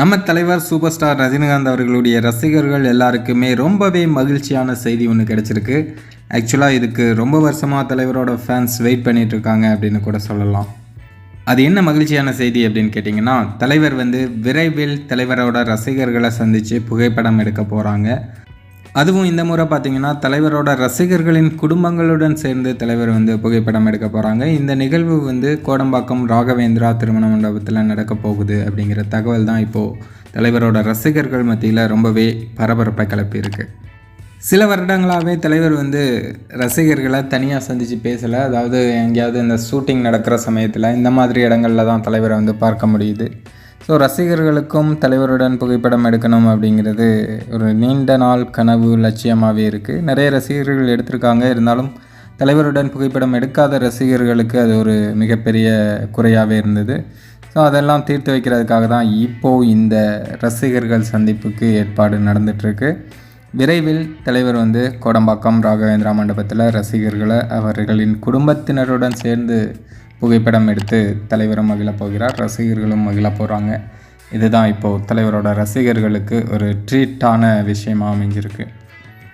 நம்ம தலைவர் super star Rajinikanth அவர்களுடைய ரசிகர்கள் எல்லாருக்குமே ரொம்பவே மகிழ்ச்சியான செய்தி ஒன்று கிடச்சிருக்கு. ஆக்சுவலாக இதுக்கு ரொம்ப வருஷமாக தலைவரோட ஃபேன்ஸ் வெயிட் பண்ணிகிட்ருக்காங்க இருக்காங்க அப்படின்னு கூட சொல்லலாம். அது என்ன மகிழ்ச்சியான செய்தி அப்படின்னு கேட்டிங்கன்னா தலைவர் வந்து விரைவில் தலைவரோட ரசிகர்களை சந்தித்து புகைப்படம் எடுக்க போகிறாங்க அதுவும் இந்த முறை பார்த்தீங்கன்னா தலைவரோட ரசிகர்களின் குடும்பங்களுடன் சேர்ந்து தலைவர் வந்து புகைப்படம் எடுக்க போகிறாங்க இந்த நிகழ்வு வந்து கோடம்பாக்கம் ராகவேந்திரா திருமண மண்டபத்தில் நடக்க போகுது அப்படிங்கிற தகவல் தான் இப்போது தலைவரோட ரசிகர்கள் மத்தியில் ரொம்பவே பரபரப்பை கிளப்பியிருக்கு. சில வருடங்களாகவே தலைவர் வந்து ரசிகர்களை தனியாக சந்தித்து பேசலை. அதாவது எங்கேயாவது இந்த ஷூட்டிங் நடக்கிற சமயத்தில் இந்த மாதிரி இடங்களில் தான் தலைவரை வந்து பார்க்க முடியுது. ஸோ ரசிகர்களுக்கும் தலைவருடன் புகைப்படம் எடுக்கணும் அப்படிங்கிறது ஒரு நீண்ட நாள் கனவு லட்சியமாகவே இருக்குது நிறைய ரசிகர்கள் எடுத்திருக்காங்க. இருந்தாலும் தலைவருடன் புகைப்படம் எடுக்காத ரசிகர்களுக்கு அது ஒரு மிகப்பெரிய குறையாகவே இருந்தது. ஸோ அதெல்லாம் தீர்த்து வைக்கிறதுக்காக தான் இப்போது இந்த ரசிகர்கள் சந்திப்புக்கு ஏற்பாடு நடந்துகிட்ருக்கு விரைவில் தலைவர் வந்து கோடம்பாக்கம் ராகவேந்திரா மண்டபத்தில் ரசிகர்களை அவர்களின் குடும்பத்தினருடன் சேர்ந்து புகைப்படம் எடுத்து தலைவரும் மகிழப் போகிறார் ரசிகர்களும் மகிழப் போகிறாங்க இதுதான் இப்போது தலைவரோட ரசிகர்களுக்கு ஒரு ட்ரீட்டான விஷயமாக அமைஞ்சிருக்கு.